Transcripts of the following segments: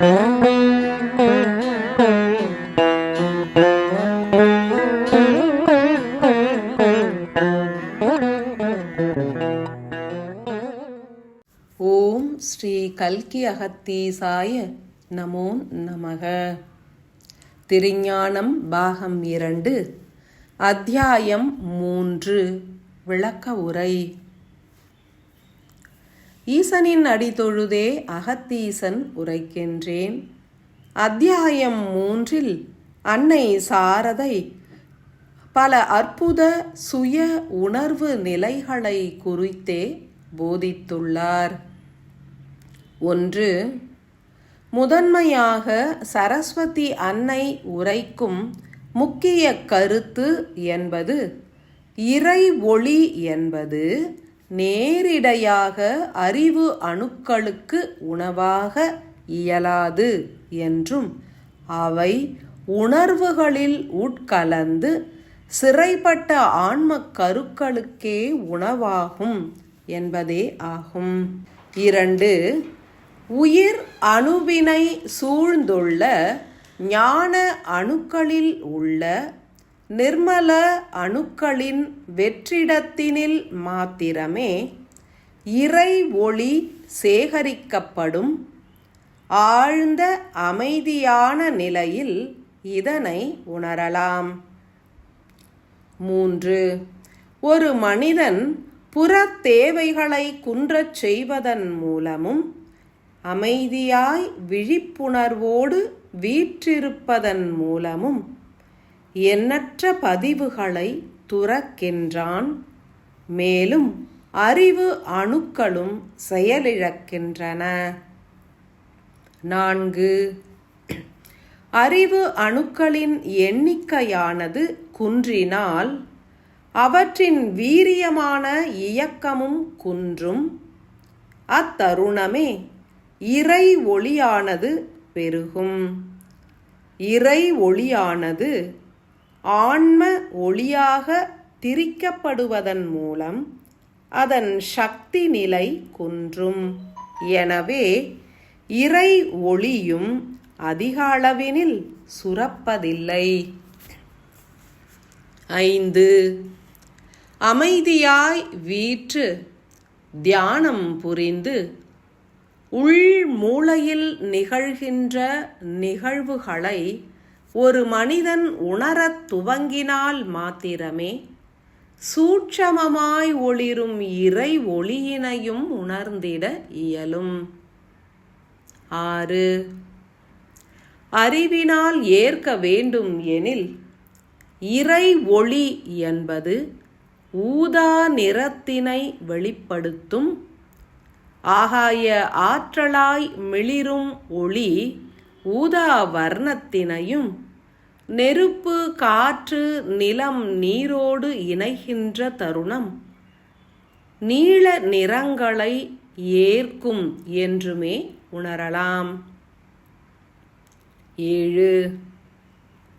ஓம் ஸ்ரீ கல்கி அகத்தீசாய நமோ நமக. திருஞானம் பாகம் இரண்டு அத்தியாயம் மூன்று விளக்க உரை. ஈசனின் அடித்தொழுதே அகத்தீசன் உரைக்கின்றேன். அத்தியாயம் மூன்றில் அன்னை சாரதை பல அற்புத சுய உணர்வு நிலைகளை குறித்தே போதித்துள்ளார். ஒன்று முதன்மையாக சரஸ்வதி அன்னை உரைக்கும் முக்கிய கருத்து என்பது இறை ஒளி என்பது நேரிடையாக அறிவு அணுக்களுக்கு உணவாக இயலாது என்றும் அவை உணர்வுகளில் உட்கலந்து சிறைப்பட்ட ஆன்ம கருக்களுக்கே உணவாகும் என்பதே ஆகும். இரண்டு உயிர் அணுவினை சூழ்ந்துள்ள ஞான அணுக்களில் உள்ள நிர்மல அணுக்களின் வெற்றிடத்தினில் மாத்திரமே இறை ஒளி சேகரிக்கப்படும் ஆழ்ந்த அமைதியான நிலையில் இதனை உணரலாம். மூன்று. ஒரு மனிதன் புற தேவைகளை குன்றச் செய்வதன் மூலமும் அமைதியாய் விழிப்புணர்வோடு வீற்றிருப்பதன் மூலமும் எண்ணற்ற பதிவுகளை துறக்கின்றான். மேலும் அறிவு அணுக்களும் செயலிழக்கின்றன. நான்கு. அறிவு அணுக்களின் எண்ணிக்கையானது குன்றினால் அவற்றின் வீரியமான இயக்கமும் குன்றும் அத்தருணமே இறை ஒளியானது பெருகும். இறை ஒளியானது ஆன்ம ஒளியாக திரிக்கப்படுவதன் மூலம் அதன் சக்தி நிலை குன்றும். எனவே இறை ஒளியும் அதிக அளவினில் சுரப்பதில்லை. ஐந்து. அமைதியாய் வீற்று தியானம் புரிந்து உள் மூளையில் நிகழ்கின்ற நிகழ்வுகளை ஒரு மனிதன் உணரத் துவங்கினால் மாத்திரமே சூட்சமமாய் ஒளிரும் இறை ஒளியினையும் உணர்ந்திட இயலும். ஆறு. அறிவினால் ஏற்க வேண்டும் எனில் இறை ஒளி என்பது ஊதா நிறத்தினை வெளிப்படுத்தும் ஆகாய ஆற்றலாய் மிளிரும் ஒளி ஊதா வர்ணத்தினையும் நெருப்பு காற்று நிலம் நீரோடு இணைகின்ற தருணம். நீல நிறங்களை ஏற்கும் என்றுமே உணரலாம். ஏழு.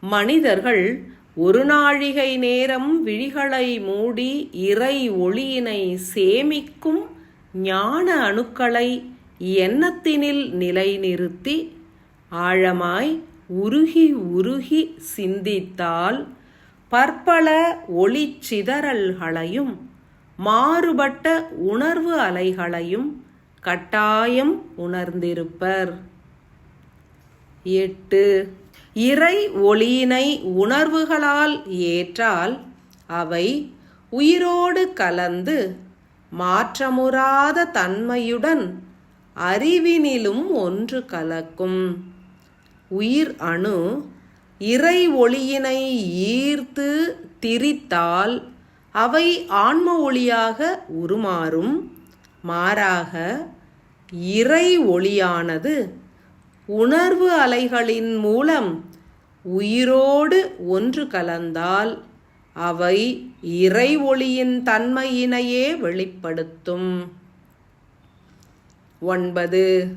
மனிதர்கள் ஒரு நாழிகை நேரம் விழிகளை மூடி இறை ஒளியினை சேமிக்கும் ஞான அணுக்களை எண்ணத்தினில் நிலைநிறுத்தி ஆழமாய் உருகி உருகி சிந்தித்தால் பற்பல ஒளிச்சிதறல்களையும் மாறுபட்ட உணர்வு அலைகளையும் கட்டாயம் உணர்ந்திருப்பர். எட்டு. இறை ஒளியினை உணர்வுகளால் ஏற்றால் அவை உயிரோடு கலந்து மாற்றமுறாத தன்மையுடன் அறிவினிலும் ஒன்று கலக்கும். உயிர் அணு இறை ஒளியினை ஈர்த்து திரித்தால் அவை ஆன்ம ஒளியாக உருமாறும். மாறாக இறை ஒளியானது உணர்வு அலைகளின் மூலம் உயிரோடு ஒன்று கலந்தால் அவை இறை ஒளியின் தன்மையினையே வெளிப்படுத்தும். ஒன்பது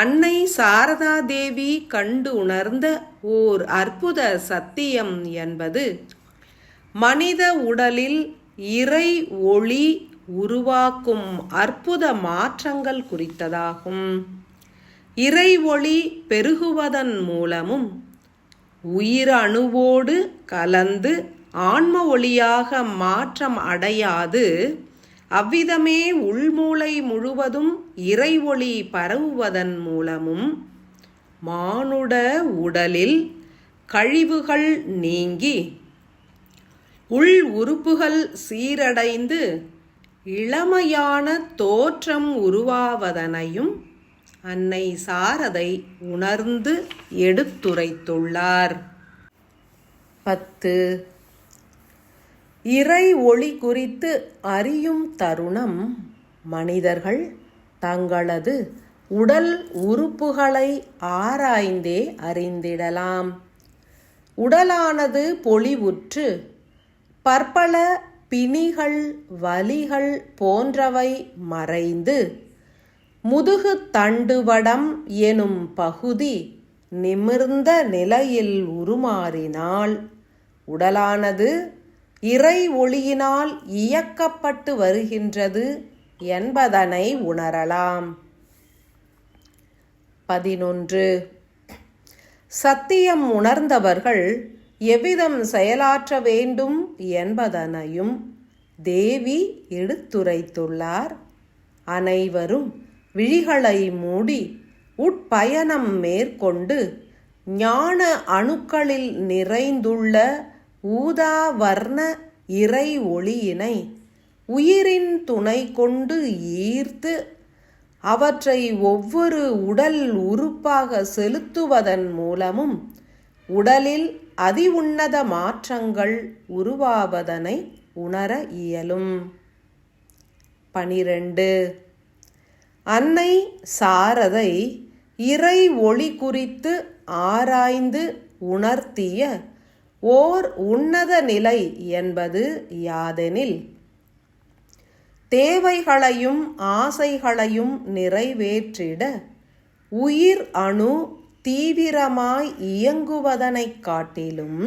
அன்னை சாரதா தேவி கண்டு உணர்ந்த ஓர் அற்புத சத்தியம் என்பது மனித உடலில் இறை ஒளி உருவாக்கும் அற்புத மாற்றங்கள் குறித்ததாகும். இறை ஒளி பெருகுவதன் மூலமும் உயிர் அணுவோடு கலந்து ஆன்ம ஒளியாக மாற்றம் அடையாது. அவ்விதமே உள்மூளை முழுவதும் இறை ஒளி பரவுவதன் மூலமும் மானுட உடலில் கழிவுகள் நீங்கி உள் உறுப்புகள் சீரடைந்து இளமையான தோற்றம் உருவாவதனையும் அன்னை சாரதை உணர்ந்து எடுத்துரைத்துள்ளார். பத்து இறை ஒளி குறித்து அறியும் தருணம் மனிதர்கள் தங்களது உடல் உறுப்புகளை ஆராய்ந்தே அறிந்திடலாம். உடலானது பொலிவுற்று பற்பல பிணிகள் வலிகள் போன்றவை மறைந்து முதுகு தண்டுவடம் எனும் பகுதி நிமிர்ந்த நிலையில் உருமாறினால் உடலானது இறை ஒளியினால் இயக்கப்பட்டு வருகின்றது என்பதனை உணரலாம். பதினொன்று. சத்தியம் உணர்ந்தவர்கள் எவ்விதம் செயலாற்ற வேண்டும் என்பதனையும் தேவி எடுத்துரைத்துள்ளார். அனைவரும் விழிகளை மூடி உட்பயணம் மேற்கொண்டு ஞான அணுக்களில் நிறைந்துள்ள ஊதா வர்ண இறை ஒளியினை உயிரின் துணை கொண்டு ஈர்த்து அவற்றை ஒவ்வொரு உடல் உறுப்பாக செலுத்துவதன் மூலமும் உடலில் அதி உன்னத மாற்றங்கள் உருவாவதனை உணர இயலும். பனிரெண்டு. அன்னை சாரதை இறை ஒளி குறித்து ஆராய்ந்து உணர்த்திய ஓர் உன்னத நிலை என்பது யாதெனில். தேவைகளையும் ஆசைகளையும் நிறைவேற்றிட உயிர் அணு தீவிரமாய் இயங்குவதனைக் காட்டிலும்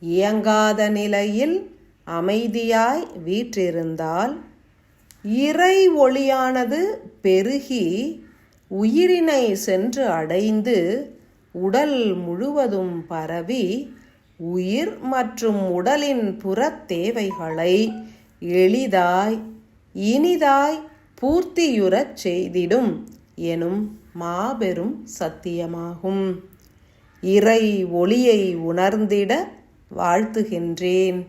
இயங்காத நிலையில் அமைதியாய் வீற்றிருந்தால் இறை ஒளியானது பெருகி உயிரினை சென்று அடைந்து உடல் முழுவதும் பரவி உயிர் மற்றும் உடலின் புறத் தேவைகளை எளிதாய் இனிதாய் பூர்த்தியுறச் செய்திடும் எனும் மாபெரும் சத்தியமாகும். இறை ஒளியை உணர்ந்திட வாழ்த்துகின்றேன்.